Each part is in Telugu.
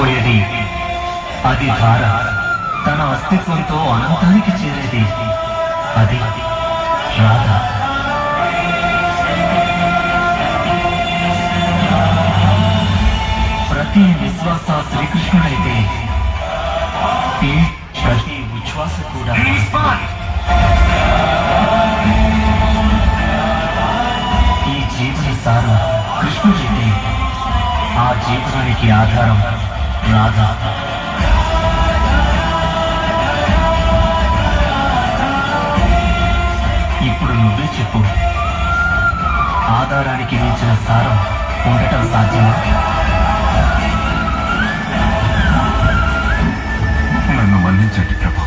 పోయేది. అది ధార తన అస్తిత్వంతో అనంతానికి చేరేది. అది రాధ. ప్రతి విశ్వాస శ్రీకృష్ణుడైతే ప్రతి ఉచ్ఛ్వాస కూడా ఈ జీవన సారం కృష్ణుడైతే ఆ జీవనానికి ఆధారం రాధ ఇప్పుడు నువ్వే చెప్పు. ఆధారానికి మించిన సారం ఉండటం సాధ్యమా? నన్ను మన్నించండి ప్రభు.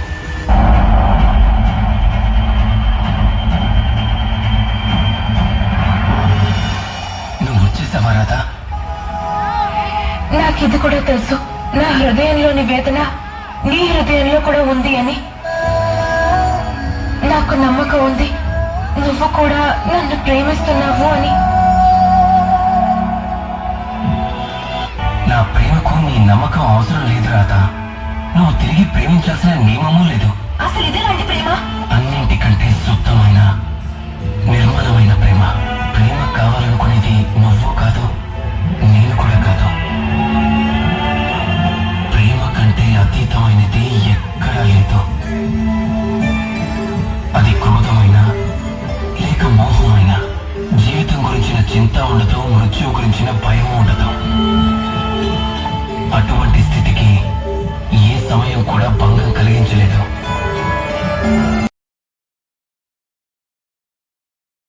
నువ్వు వచ్చేసావా రాధా? నాకిది కూడా తెలుసు. నా హృదయంలోని వేదన నీ హృదయంలో కూడా ఉంది అని. నాకు నమ్మకం ఉంది. నువ్వు కూడా నన్ను ప్రేమిస్తున్నావు అని. నా ప్రేమకు నీ నమ్మకం అవసరం లేదు రాధా. నువ్వు తిరిగి ప్రేమించాల్సిన నియమము లేదు. అసలు ఇదేలాంటి ప్రేమ? చింత ఉండదు మృత్యు గురించిన భయం ఉండదు. అటువంటి స్థితికి ఏ సమయం కూడా భంగం కలిగించలేదు.